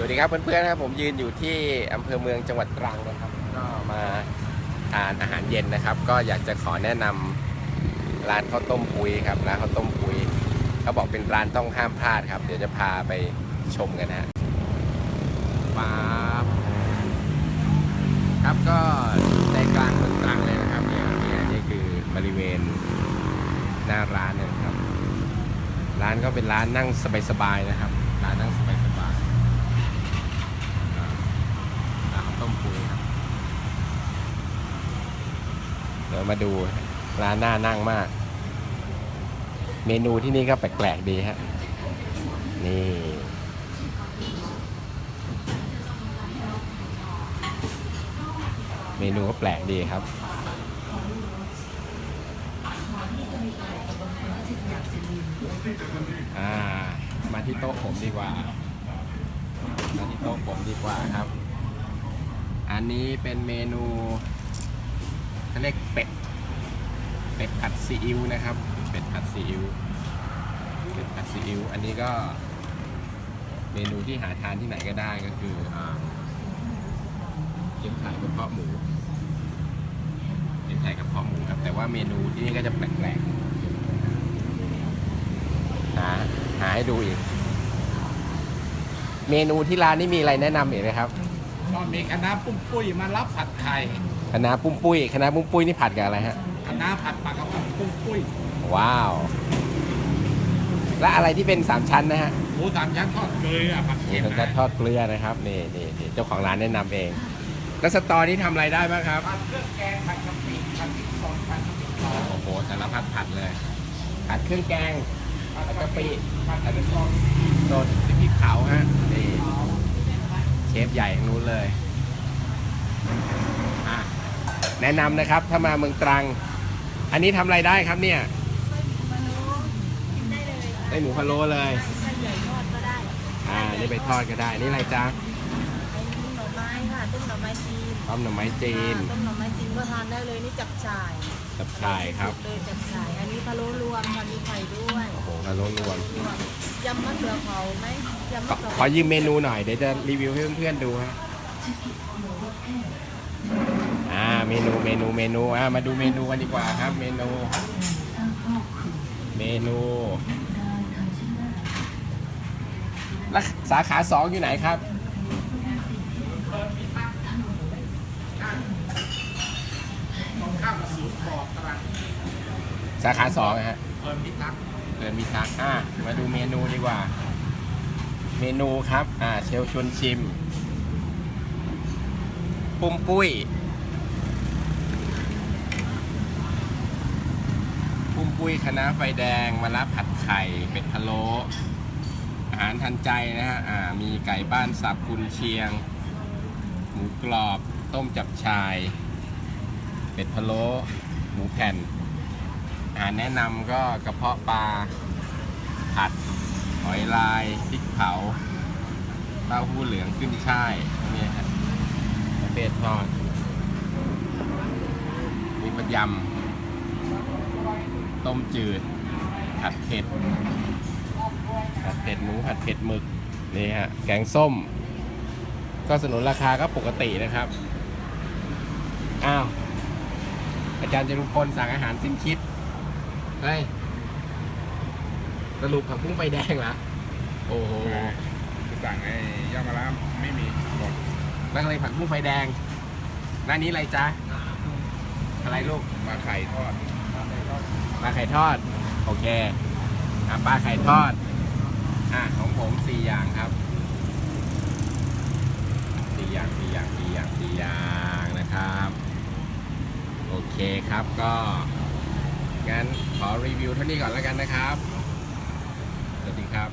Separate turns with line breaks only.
วัสดีครับเพื่อนๆครับผมยืนอยู่ที่อำเภอเมืองจังหวัดตรังนะครับก็มาทานอาหารเย็นนะครับ ก็อยากจะขอแนะนำร้านข้าวต้มปุยครับร้านข้าวต้มปุยเขาบอกเป็นร้านต้องห้ามพลาดครับ เดี๋ยวจะพาไปชมกันนะฮะป๊าบครับก็ใจกลางเมืองตรังเลยนะครับเนี่ยเนี่ยนี่คือบริเวณหน้าร้านเนยนะครับ ร้านก็เป็นร้านนั่งสบายๆนะครับ ร้านนั่งสบายๆอ่าร้านข้าวต้มปูครับ เดี๋ ยวมาดูร้านหน้านั่งมาก เมนูที่นี่ก็แปลกๆดีฮะนี่เมนูก็แปลกดีครับ มาที่โต๊ะผมดีกว่า มาที่โต๊ะผมดีกว่าครับ อันนี้เป็นเมนู เขาเรียกเป็ด เป็ดผัดซีอิ๊วนะครับ เป็ดผัดซีอิ๊ว เป็ดผัดซีอิ๊ว อันนี้ก็เมนูที่หาทานที่ไหนก็ได้ก็คือเลี้ยงไข่กระเพาะหมูเลี้ยงไข่กระเพาะหมูครับ แต่ว่าเมนูที่นี่ก็จะแปลกๆ หาหาให้ดูอีก เมนูที่ร้านนี่มีอะไรแนะนำอีกไหมครับ
ก็มีคณะปุ้มปุ้ยมารับผัดไข่
คณะปุ้มปุ้ยคณะปุ้มปุ้ยนี่ผัดกับอะไรฮะ
คณะผัดปลากระป๋องปุ้มปุ้ย
ว้าว และอะไรที่เป็นสามชั้นนะฮะ
หมูสามชั้นทอดเกลือผัด
นี่
เค็ม
ต้องการทอดเกลือนะครับนี่นี่นี่เจ้าของร้านแนะนำเอง แล้วสตอนี้ทำอะไรได้บ้างครับ
ผัดเครื่องแกงผัดกะปิผัดพริกสดผัดพริกสด
โอ้โหสารพัดผัดเลยผัดเครื่องแกง
ผัด
ผัด
กะ
กะ
ปิ
ปิ
ผัดพริกสด
สดพริกเผาฮะนี่เชฟใหญ่ทางนู้นเลยอะ แนะนำนะครับ ถ้ามาเมืองตรัง อันนี้ทำอะไรได้ครับเนี่ยได้หมูพะโล้เลย
ไส้ใหญ่ทอดก็ได้
อ่า นี่ไปทอดก็ได้ นี่อะไรจ๊ะ
ไอ้นี่หน่อไม้ค่ะต้มหน่อไม้จีน
ต้มหน่อไม้จีน
อ่าต้มหน่อไม้จีนก็ทานได้เลยนี่จับฉ่าย
กับชายครับ
เลยจับฉ่าย อันนี้พะโล้รวมค่ะมีไข่ด้วย
โอ้โหพะโล้รวม
ยำมะเขือเผาไหมยำ
ขอ
มะเขือ
ขอ
เผา
ยืมเมนูหน่อยเดี๋ยวจะรีวิวให้เพื่อนๆดูฮะ อ่าเมนูเมนูเมนูอ่ามาดูเมนูกันดีกว่าครับ เมนู เมนูแล้วสาขาสองอยู่ไหนครับ สาขาสองฮะ
เพิ่มพิทักษ์
เดินมีทักอ่ามาดูเมนูดีกว่า เมนูครับ อ่า เชลชวนชิม ปุ้มปุ้ย ปุ้ยคณะไฟแดงมะระผัดไข่เป็ดพะโล้อาหารทันใจนะฮะมีไก่บ้านสับกุนเชียง หมูกรอบต้มจับชาย เป็ดพะโล้หมูแผ่นอาหารแนะนำก็กระเพาะปลาผัดหอยลายพริกเผาเต้าหู้เหลืองขึ้นช่ายนี้ครับประเภททอดมีประยำ ต้มจืด ผัดเผ็ด ผัดเผ็ดหมู ผัดเผ็ดหมึก นี่ฮะ แกงส้ม ก็สนุนราคาก็ปกตินะครับ อ้าว อาจารย์จรุพลสั่งอาหารสิ้นคิด เฮ้ย สรุปผักบุ้งไฟแดงเหรอ โอ้โห
สั่งไอ้ย่ามาล้าไม่มีหมด
แล้วอะไรผักบุ้งไฟแดง หน้านี้อะไรจ๊ะ อะไรลูก
ปลาไข่ทอด
ปลาไข่ทอด โอเคอะปลาไข่ทอด อะของผมสี่อย่างครับสี่อย่างสี่อย่างสี่อย่างสี่อย่างนะครับ โอเคครับก็งั้นขอรีวิวเท่านี้ก่อนแล้วกันนะครับ สวัสดีครับ